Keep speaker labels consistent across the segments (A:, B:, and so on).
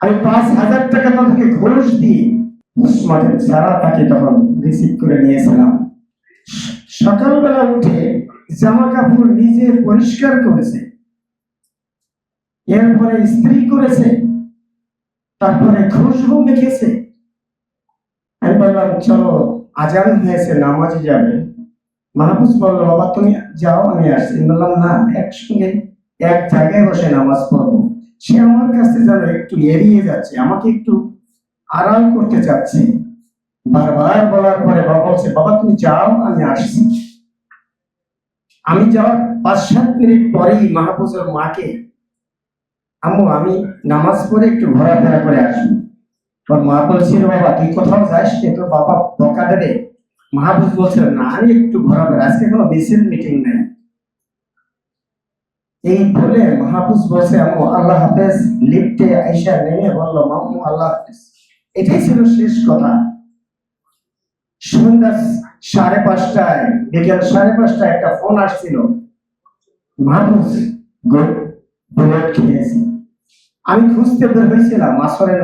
A: আমি পাঁচ হাজার টাকা তাদেরকে ঘুষ দিয়ে উসমানের যারা তাকে তখন রিসিভ করে নিয়েছিলাম। সকালবেলা উঠে জামা কাপড় নিজে পরিষ্কার করেছে। এরপরে স্ত্রী করেছে। তারপরে খুশবু মেখেছে আমি বললাম, চলো, আজান হয়েছে, নামাজে যাবে। মাহবুজ বলল, বাবা, তুমি যাও, আমি আসছি। বললাম, না, একসঙ্গে এক জায়গায় বসে নামাজ পড়ব। সে আমার কাছে যেন একটু এড়িয়ে যাচ্ছে, আমাকে একটু আড়াল করতে চাচ্ছে। বারবার বলার পরে বাবা বলছে, বাবা, তুমি যাও, আমি আসছি। আমি যাওয়ার পাঁচ সাত মিনিট পরেই মাহবুজের মাকে, আম্মু, আমি নামাজ পড়ে একটু ঘোরাফেরা করে আসব তোর মা বলছিল বাবা, তুই কোথাও যাস নি? তোর বাবা বকা দেবে। মাহবুজ বলছিল না, আমি একটু ঘোরাফেরা, আজকে কোনো মিছিল মিটিং নেই। এই বলে মাহবুজ বলছে, আম্মু, আল্লাহ হাফেজ। লিফটে আইসা নেমে বলল মাম্মু আল্লাহ হাফেজ। এটাই ছিল শেষ কথা। সন্ধ্যা সাড়ে পাঁচটায়, বিকেল সাড়ে পাঁচটায় একটা ফোন আসছিল। আমি খুঁজতে বের হয়েছিলাম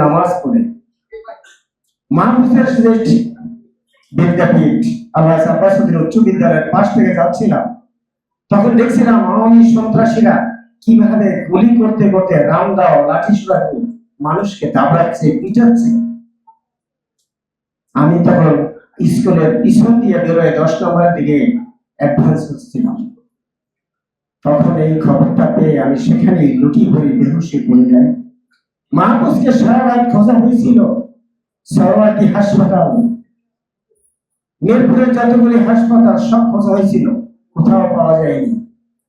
A: নামাজ পড়ে। মাহবুজের যে বিদ্যাপীঠ, আল্লাহ উচ্চ বিদ্যালয়ের পাশ থেকে যাচ্ছিলাম। তখন দেখছিলাম আওয়ামী সন্ত্রাসীরা কীভাবে গুলি করতে করতে রাম দাও লাঠি সুরা মানুষকে দাবড়াচ্ছে, পিটাচ্ছে। আমি তখন স্কুলের পিছন দিয়ে বেরোয় দশ নম্বরের দিকে অ্যাডভান্স হচ্ছিলাম। তখন এই খবরটা পেয়ে আমি সেখানে লুটি ভরে বেহুশে পড়ে যাই। মাহবুজকে সারা রাত খোঁজা হয়েছিল, সরওয়ার্দী হাসপাতাল। মিরপুরের যতগুলি হাসপাতাল সব খোঁজা হয়েছিল। কোথাও পাওয়া যায়নি।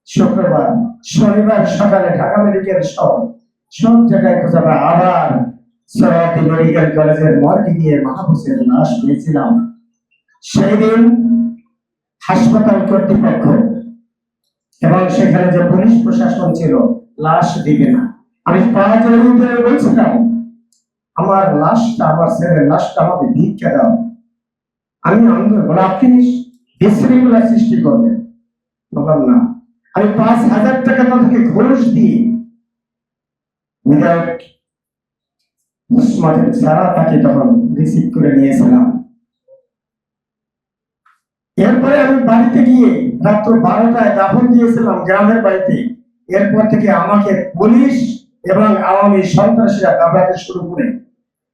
A: শুক্রবার, শনিবার সকালে ঢাকা মেডিকেল সহ সব জায়গায় খোঁজা পায় আবার সরওয়ার্দী মেডিকেল কলেজের মর্গে গিয়ে মাহবুজের লাশ পেয়েছিলাম। সেই দিন হাসপাতাল কর্তৃপক্ষ এবং সেখানে যে পুলিশ প্রশাসন ছিল, লাশ দিবে না। আমি পাঁচ ধরে বলছিলাম, আমার লাশটা, আমার ছেলের লাশটা আমাকে ভিক্ষা দাও। আমি আন্দোলন বলে, আপনি বিশৃঙ্খলা সৃষ্টি করবেন বললাম না। আমি পাঁচ হাজার টাকা তাদেরকে ঘুষ যারা তাকে তখন রিসিভ করে নিয়েছিলাম। এরপরে আমি বাড়িতে গিয়ে রাত্র বারোটায় দাফন দিয়েছিলাম গ্রামের বাড়িতে। এরপর থেকে আমাকে পুলিশ এবং আওয়ামী সন্ত্রাসীরা দাবড়াতে শুরু করে।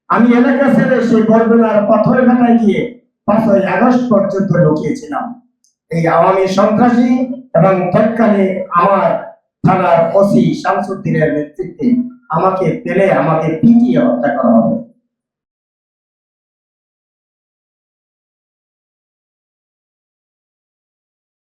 A: আমি এলাকা ছেড়ে সেই বরগুনার পাথর ঘাটায় গিয়ে পাঁচই আগস্ট পর্যন্ত লুকিয়েছিলাম। এই আওয়ামী সন্ত্রাসী এবং তৎকালে আমার থানার ওসি শামসুদ্দিনের নেতৃত্বে আমাকে পেলে আমাকে পিটিয়ে হত্যা করা হবে।